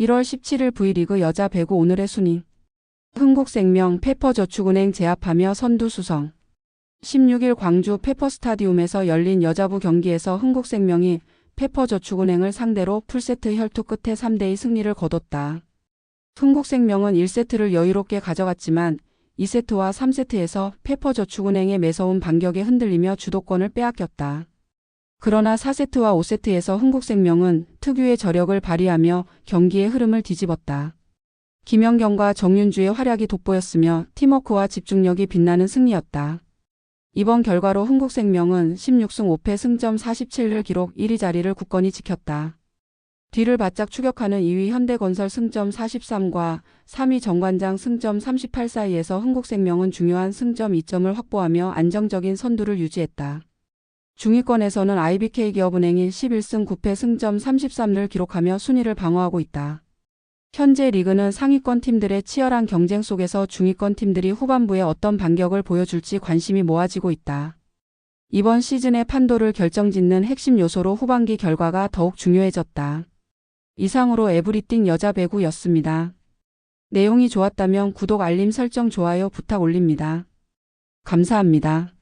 1월 17일 V리그 여자 배구 오늘의 순위. 흥국생명 페퍼저축은행 제압하며 선두 수성. 16일 광주 페퍼스타디움에서 열린 여자부 경기에서 흥국생명이 페퍼저축은행을 상대로 풀세트 혈투 끝에 3대2 승리를 거뒀다. 흥국생명은 1세트를 여유롭게 가져갔지만 2세트와 3세트에서 페퍼저축은행의 매서운 반격에 흔들리며 주도권을 빼앗겼다. 그러나 4세트와 5세트에서 흥국생명은 특유의 저력을 발휘하며 경기의 흐름을 뒤집었다. 김연경과 정윤주의 활약이 돋보였으며 팀워크와 집중력이 빛나는 승리였다. 이번 결과로 흥국생명은 16승 5패 승점 47을 기록 1위 자리를 굳건히 지켰다. 뒤를 바짝 추격하는 2위 현대건설 승점 43과 3위 정관장 승점 38 사이에서 흥국생명은 중요한 승점 2점을 확보하며 안정적인 선두를 유지했다. 중위권에서는 IBK기업은행이 11승 9패 승점 33을 기록하며 순위를 방어하고 있다. 현재 리그는 상위권 팀들의 치열한 경쟁 속에서 중위권 팀들이 후반부에 어떤 반격을 보여줄지 관심이 모아지고 있다. 이번 시즌의 판도를 결정짓는 핵심 요소로 후반기 결과가 더욱 중요해졌다. 이상으로 에브리띵 여자 배구였습니다. 내용이 좋았다면 구독 알림 설정 좋아요 부탁 올립니다. 감사합니다.